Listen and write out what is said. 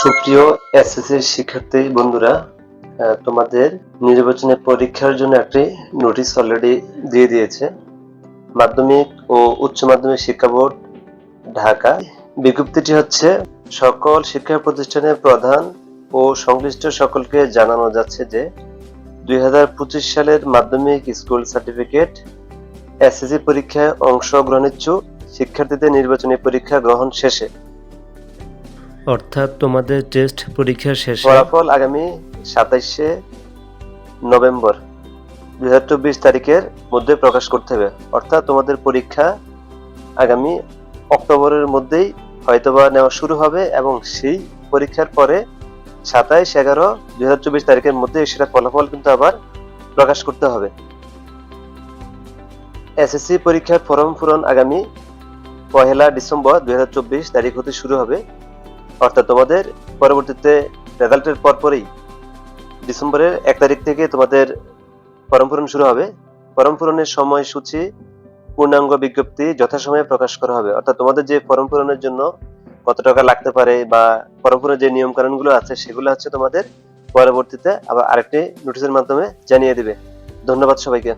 সুপ্রিয় এসএসসি শিক্ষার্থী বন্ধুরা তোমাদের নির্বাচনী পরীক্ষার জন্য একটি নোটিশ অলরেডি দিয়ে দিয়েছে। মাধ্যমিক ও উচ্চ মাধ্যমিক শিক্ষা বোর্ড ঢাকা। বিজ্ঞপ্তিটি হচ্ছে, সকল শিক্ষা প্রতিষ্ঠানের প্রধান ও সংশ্লিষ্ট সকলকে জানানো যাচ্ছে যে, দুই হাজার পঁচিশ সালের মাধ্যমিক স্কুল সার্টিফিকেট এসএসসি পরীক্ষায় অংশগ্রহণ ইচ্ছুক শিক্ষার্থীদের নির্বাচনী পরীক্ষা গ্রহণ শেষে। অর্থাৎ তোমাদের টেস্ট পরীক্ষা শেষে। ফলাফল আগামী সাতাইশে নভেম্বর দুই হাজার চব্বিশ তারিখের মধ্যে প্রকাশ করতে হবে। অর্থাৎ তোমাদের পরীক্ষা আগামী অক্টোবরের মধ্যেই হয়তোবা নেওয়া শুরু হবে এবং সেই পরীক্ষার পরে সাতাইশ এগারো দুই হাজার চব্বিশ তারিখের মধ্যে সেটা ফলাফল কিন্তু আবার প্রকাশ করতে হবে। এসএসসি পরীক্ষার ফর্ম পূরণ আগামী পহেলা ডিসেম্বর দুই হাজার চব্বিশ তারিখ হতে শুরু হবে। অর্থাৎ তোমাদের পরবর্তীতে রেজাল্টের পরপরই ডিসেম্বরের এক তারিখ থেকে তোমাদের ফর্ম পূরণ শুরু হবে। ফর্ম পূরণের সময়সূচি পূর্ণাঙ্গ বিজ্ঞপ্তি যথাসময়ে প্রকাশ করা হবে। অর্থাৎ তোমাদের যে ফর্ম পূরণের জন্য কত টাকা লাগতে পারে বা ফর্ম পূরণের যে নিয়ম কানুনগুলো আছে, সেগুলো হচ্ছে তোমাদের পরবর্তীতে আবার আরেকটি নোটিশের মাধ্যমে জানিয়ে দিবে। ধন্যবাদ সবাইকে।